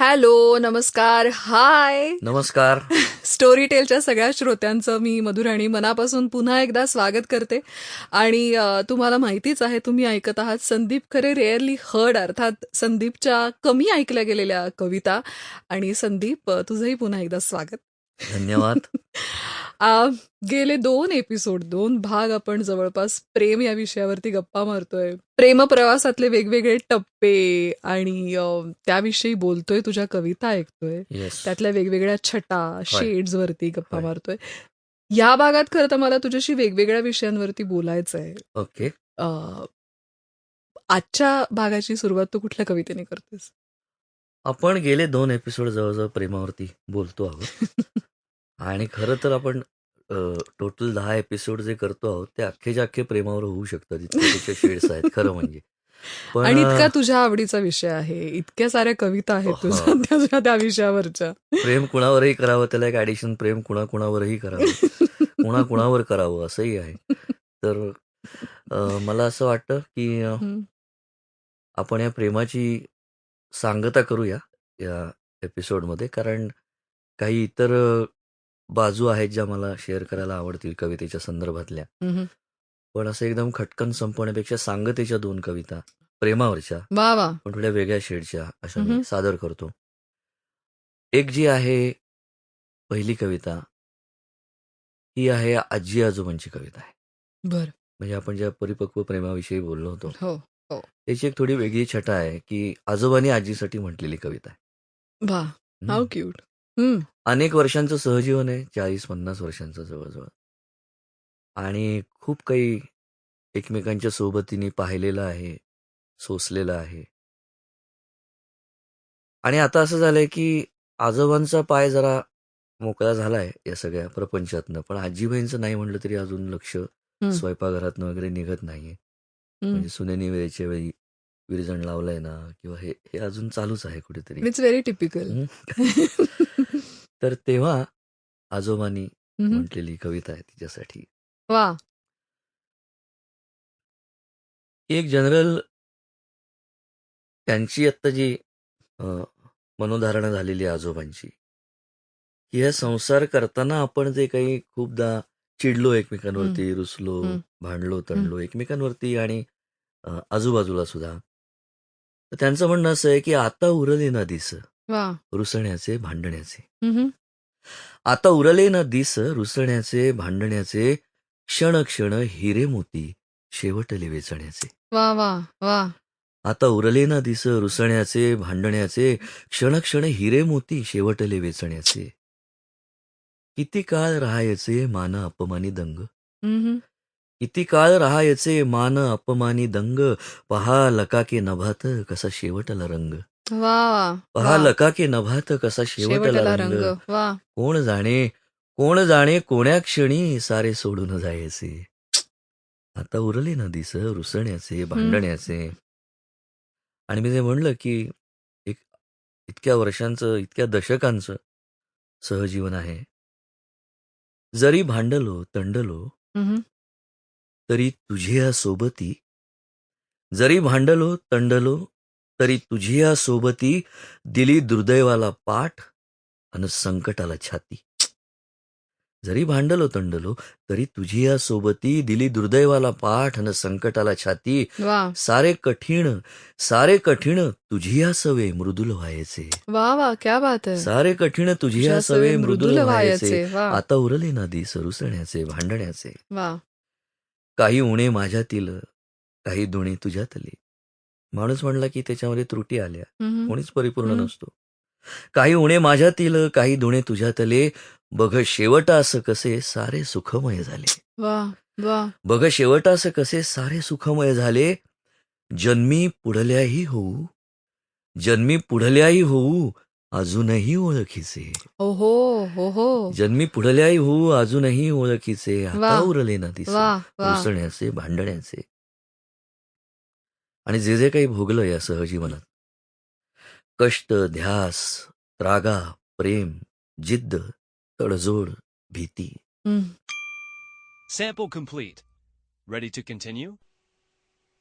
Hello नमस्कार हाय. नमस्कार. Story टेलच्या सगळ्या श्रोत्यांचं मी मधुराणी मनापासून पुन्हा एकदा स्वागत करते. आणि अ, तुम्हाला माहितीच आहे तुम्ही ऐकत आहात संदीप खरे रेअरली हर्ड अर्थात संदीपच्या कमी ऐकल्या गेलेल्या कविता. आणि संदीप अ, तुझंही पुन्हा एकदा स्वागत. धन्यवाद. आ, गेले दोन एपिसोड दोन भाग आपण जवळपास प्रेम या विषयावरती गप्पा मारतोय. प्रेम प्रवासातले वेगवेगळे टप्पे आणि त्याविषयी बोलतोय तुझ्या कविता ऐकतोय. येस त्यातल्या वेगवेगळ्या छटा शेड्स वरती गप्पा. मारतोय. या भागात खरं तर मला तुझ्याशी वेगवेगळ्या विषयांवरती बोलायचं आहे ओके. अ, आजच्या भागाची सुरुवात तू कुठल्या कवितेने करतेस? आपण गेले दोन एपिसोड जवळजवळ प्रेमावरती बोलतो आहोत. आणि खरं तर आपण टोटल दहा एपिसोड जे करतो आहोत ते अख्खेच्या अख्खे प्रेमावर होऊ शकतात इतके त्याचे शेड्स आहेत खरं म्हणजे पण आणि इतका तुझ्या आवडीचा विषय आहे इतक्या साऱ्या कविता आहेत हो. तुझ्या तुझ्या त्या विषयावरच्या प्रेम कुणावरही करावं त्याला एक ऍडिशन प्रेम कुणा कुणावरही करावं कुणा कुणावर करावं असंही आहे तर अ, मला असं वाटतं की अ. आपण या प्रेमाची सांगता करूया या एपिसोडमध्ये कारण काही इतर अ, बाजू आहेत ज्या मला शेअर करायला आवडतील कवितेच्या संदर्भातल्या. हम्म. पण असं एकदम खटकन संपवण्यापेक्षा सांगतेच्या दोन कविता प्रेमावरच्या वा वा. पण थोड्या वेगळ्या शेडच्या अशा. मी सादर करतो. एक जी आहे पहिली कविता ही आहे आजी आजोबांची कविता आहे. बर. म्हणजे आपण ज्या परिपक्व प्रेमाविषयी बोललो होतो. हो त्याची एक थोडी वेगळी छटा आहे की आजोबांनी आजीसाठी म्हटलेली कविता आहे. वा हम्म. How cute. अनेक वर्षांचं सहजीवन आहे चाळीस पन्नास वर्षांचं जवळजवळ. आणि खूप काही एकमेकांच्या सोबतीने पाहिलेलं आहे सोसलेलं आहे. आणि आता असं झालंय की आजोबांचा पाय जरा मोकळा झालाय या सगळ्या प्रपंचातनं पण आजीबाईंचं नाही म्हणलं तरी अजून लक्ष स्वयंपाकघरातनं वगैरे निघत नाहीये. म्हणजे सुनेनी वेळेच्या वेळी विरजण लावलंय ना किंवा हे हे अजून चालूच आहे कुठेतरी. It's very typical. तर तेव्हा आजोबांनी म्हटलेली कविता आहे तिच्यासाठी. वा. एक जनरल त्यांची आत्ता जी अं, मनोधारणा झालेली आहे आजोबांची की ह्या संसार करताना आपण जे काही खूपदा चिडलो एकमेकांवरती रुसलो. भांडलो तणलो एकमेकांवरती आणि अं, आजूबाजूला सुद्धा तर त्यांचं म्हणणं असं आहे की आता उरले ना दिस. वा. रुसण्याचे भांडण्याचे. हम्म. आता उरले ना दिस रुसण्याचे भांडण्याचे क्षण क्षण हिरे मोती शेवटले वेचण्याचे. वा वा वा. आता उरले ना दिस रुसण्याचे भांडण्याचे क्षण क्षण हिरे मोती शेवटले वेचण्याचे. किती काळ राहायचे मान अपमानी दंग? हम्म. किती काळ राहायचे मान अपमानी दंग? पहा लकाके नभात कसा शेवटला रंग. वा पहा वा. लकाके नभात कसा शेवटला शेवटला रंग. रंग. वा. कोण जाणे कोण जाणे कोण्या क्षणी सारे सोडून जायचे? आता उरले ना दिस रुसण्याचे भांडण्याचे. आणि मी जे म्हणलं की एक इतक्या वर्षांचं इतक्या दशकांचं सहजीवन आहे. जरी भांडलो तंडलो. तरी तुझ्या सोबती. जरी भांडलो तंडलो तरी तुझ्या सोबती दिली दुर्दैवाला पाठ आणि संकटाला छाती. जरी भांडलो तंडलो तरी तुझ्या सोबती दिली दुर्दैवाला पाठ आणि संकटाला छाती. सारे कठीण सारे कठीण तुझिया सवे मृदुल व्हायचे. वा वा क्या बात आहे. सारे कठीण तुझिया सवे मृदुल व्हायचे. आता उरले ना दिस रुसण्याचे भांडण्याचे. वा. काही उणे माझ्यातील काही दुणे तुझ्यातले. माणूस म्हणला की त्याच्यामध्ये त्रुटी आल्या. कोणीच परिपूर्ण. नसतो. काही उणे माझ्यातील काही दुणे तुझ्यातले. बघ शेवटास कसे सारे सुखमय झाले. बघ शेवटास कसे सारे सुखमय झाले. जन्मी पुढल्याही होऊ. जन्मी पुढल्याही होऊ अजूनही ओळखीचे. हो हो जन्मी पुढल्याही होऊ अजूनही ओळखीचे. आता. उरले ना रुसण्याचे भांडण्याचे. आणि जे जे काही भोगलं या सहजीवनात कष्ट ध्यास त्रागा प्रेम जिद्द तडजोड भीती. Sample complete. Ready to continue?